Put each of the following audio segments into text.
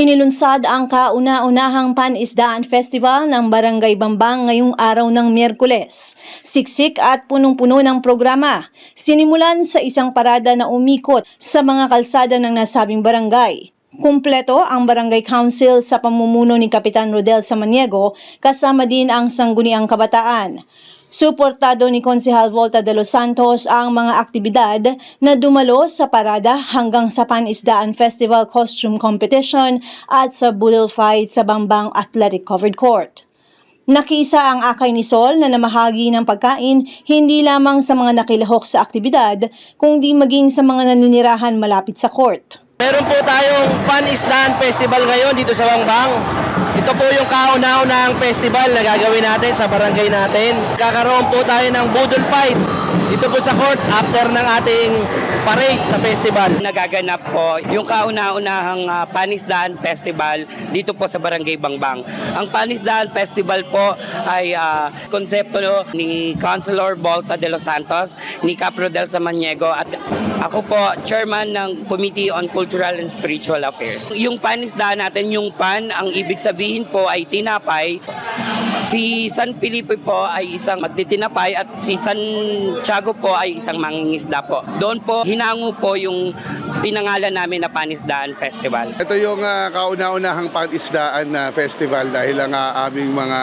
Inilunsad ang kauna-unahang Panisdaan Festival ng Barangay Bambang ngayong araw ng Miyerkules. Siksik at punong-puno ng programa. Sinimulan sa isang parada na umikot sa mga kalsada ng nasabing barangay. Kumpleto ang Barangay Council sa pamumuno ni Kapitan Rodel Samaniego kasama din ang Sangguniang Kabataan. Suportado ni Konsehal Volta de los Santos ang mga aktibidad na dumalo sa parada hanggang sa Panisdaan Festival Costume Competition at sa Budel Fight sa Bambang Athletic Covered Court. Nakiisa ang akay ni Sol na namahagi ng pagkain hindi lamang sa mga nakilahok sa aktibidad, kundi maging sa mga naninirahan malapit sa court. Meron po tayong Pan Island Festival ngayon dito sa Wangbang. Ito po yung kauna-unahang festival na gagawin natin sa barangay natin. Kakaroon po tayo ng Budol Fight dito po sa court after ng ating parade sa festival. nagaganap po yung kauna-unahang ah, Panisdaan Festival dito po sa Barangay Bangbang. Ang Panisdaan Festival po ay ah, konsepto no, ni Councilor Volta de los Santos, ni Capro del Samaniego at ako po chairman ng Committee on Cultural and Spiritual Affairs. Yung panisdaan natin, yung pan, ang ibig sabihin po ay tinapay. Si San Felipe po ay isang magtitinapay at si San Tiago po ay isang mangingisda po. Doon po hinango po yung pinangalan namin na Panisdaan Festival. Ito yung ah, kauna-unahang pag-isdaan na festival dahil ang ah, aming mga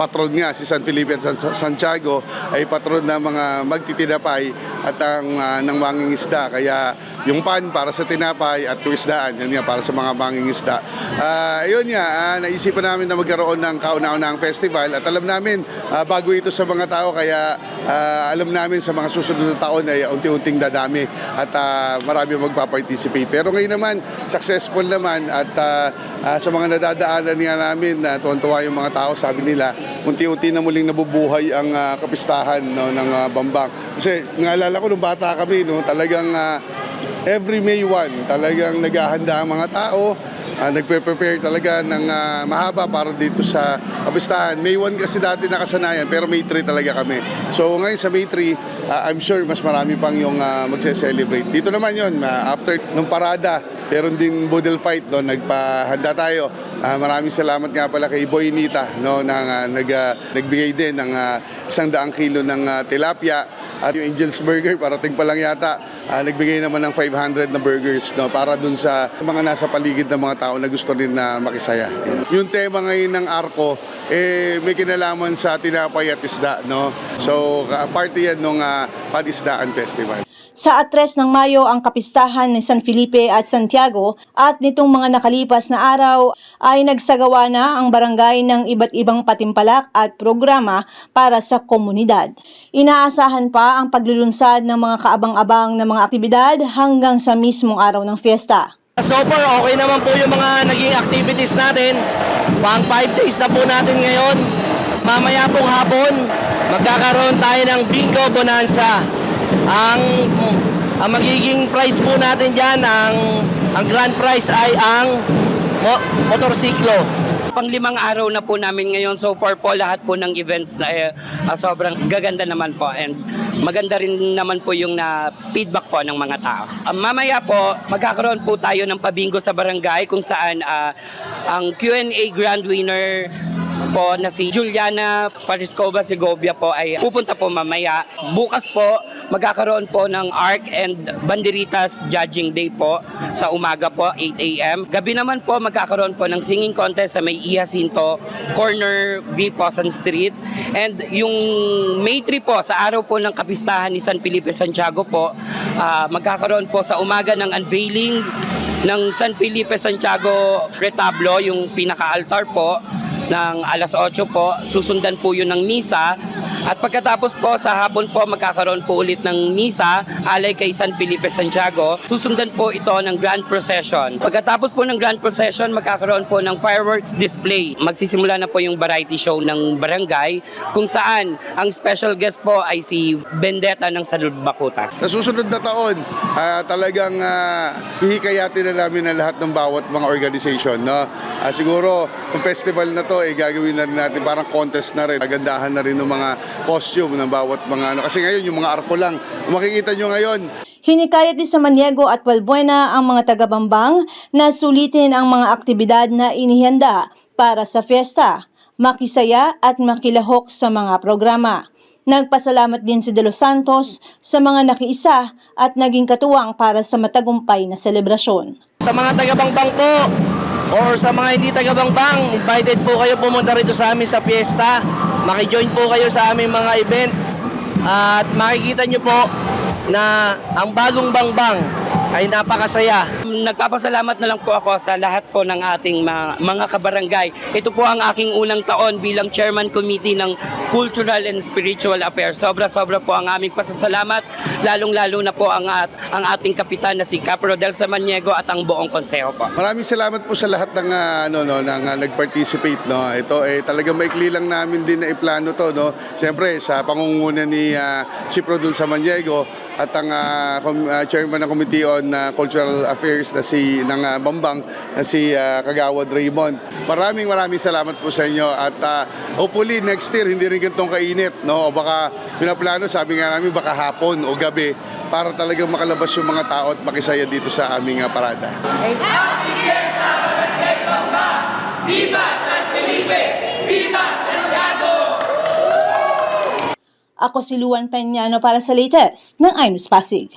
patron nga, si San Felipe at San Santiago, ay patron ng mga magtitinapay at ang ah, ng mangingisda. Kaya yung pan para sa tinapay at yung isdaan, yun nga para sa mga mangingisda. Ah, yun nga, ah, naisipan namin na magkaroon ng kauna-unahang festival at alam namin ah, bago ito sa mga tao kaya ah, alam namin sa mga susunod na taon ay unti-unting dadami at ah, marami magpa-participate. Pero ngayon naman, successful naman at ah, ah, sa mga nadadaanan nga namin na tuwan-tuwa yung mga tao, sabi nila, unti-unti na muling nabubuhay ang ah, kapistahan no, ng ah, Bambang. Kasi naalala ko nung bata kami, no, talagang ah, every May 1, talagang naghahanda ang mga tao, ah, nagpe-prepare talaga ng ah, mahaba para dito sa kapistahan. May 1 kasi dati nakasanayan, pero May 3 talaga kami. So ngayon sa May 3, ah, I'm sure mas marami pang yung ah, magse-celebrate. Dito naman yon after nung parada, meron din Budel Fight, no, nagpahanda tayo. Ah, maraming salamat nga pala kay Boy Nita, no, na ah, nag, ah, nagbigay din ng ah, isang daang kilo ng ah, tilapia at yung Angel's Burger, parating pa lang yata, ah, nagbigay naman ng 500 na burgers no, para dun sa mga nasa paligid ng mga tao na gusto rin na makisaya. Yung tema ngayon ng Arco, eh, may kinalaman sa tinapay at isda. No? So, ah, party yan ng uh, Panisdaan Festival. Sa atres ng Mayo ang kapistahan ng San Felipe at Santiago at nitong mga nakalipas na araw ay nagsagawa na ang barangay ng iba't ibang patimpalak at programa para sa komunidad. Inaasahan pa ang paglulunsad ng mga kaabang-abang na mga aktibidad hanggang sa mismong araw ng fiesta. So far, okay naman po yung mga naging activities natin. Pang 5 days na po natin ngayon. Mamaya pong hapon, magkakaroon tayo ng Bingo Bonanza. Ang, ang magiging prize po natin dyan, ang, ang grand prize ay ang mo, motorsiklo. Panglimang araw na po namin ngayon. So far po lahat po ng events na eh, ah, sobrang gaganda naman po and maganda rin naman po yung na feedback po ng mga tao. Ah, mamaya po magkakaroon po tayo ng pabingo sa barangay kung saan ah, ang Q&A grand winner po na si Juliana Pariscova Segovia po ay pupunta po mamaya. Bukas po magkakaroon po ng ARC and Banderitas Judging Day po sa umaga po 8 a.m. Gabi naman po magkakaroon po ng singing contest sa may Ihasinto Corner V Posan Street and yung May 3 po sa araw po ng kapistahan ni San Felipe Santiago po ah, magkakaroon po sa umaga ng unveiling ng San Felipe Santiago retablo yung pinaka-altar po ng alas 8 po. Susundan po yun ng misa. At pagkatapos po sa hapon po magkakaroon po ulit ng misa alay kay San Felipe Santiago. Susundan po ito ng Grand Procession. Pagkatapos po ng Grand Procession magkakaroon po ng fireworks display. Magsisimula na po yung variety show ng barangay kung saan ang special guest po ay si Bendeta ng Salbakuta. Sa susunod na taon, ah, talagang uh, hihikayatin na namin ang lahat ng bawat mga organization. No? Ah, siguro, itong festival na to, eh, gagawin na rin natin parang contest na rin. Agandahan na rin ng mga costume ng bawat mga ano. Kasi ngayon, yung mga arko lang. Makikita nyo ngayon, Hinikayat din sa Maniego at Valbuena ang mga taga-Bambang na sulitin ang mga aktibidad na inihanda para sa fiesta, makisaya at makilahok sa mga programa. Nagpasalamat din si De Los Santos sa mga nakiisa at naging katuwang para sa matagumpay na selebrasyon. Sa mga taga-Bangbang po, or sa mga hindi taga-Bangbang, invited po kayo pumunta rito sa amin sa piyesta. Makijoin po kayo sa aming mga event. At makikita nyo po na ang bagong Bangbang ay napakasaya. Nagpapasalamat na lang po ako sa lahat po ng ating mga, mga kabarangay. Ito po ang aking unang taon bilang Chairman Committee ng Cultural and Spiritual Affairs. Sobra-sobra po ang aming pasasalamat, lalong-lalo na po ang, at, ang ating kapitan na si Capro Del Samaniego at ang buong konseho po. Maraming salamat po sa lahat ng ah, ano no ng ah, nag-participate no. Ito eh talagang maikli lang namin din na iplano to no. Siyempre sa pangunguna ni ah, Chief Rodel Samaniego at ang com- ah, chairman ng Committee on ah, Cultural Affairs na si ng ah, Bambang na si ah, Kagawad Raymond. Maraming maraming salamat po sa inyo at ah, hopefully next year hindi rin ganitong kainit no. O baka pinaplano sabi nga namin baka hapon o gabi para talagang makalabas yung mga tao at makisaya dito sa aming ah, parada. Ako si Luan Peñano para sa latest ng iNews Pasig.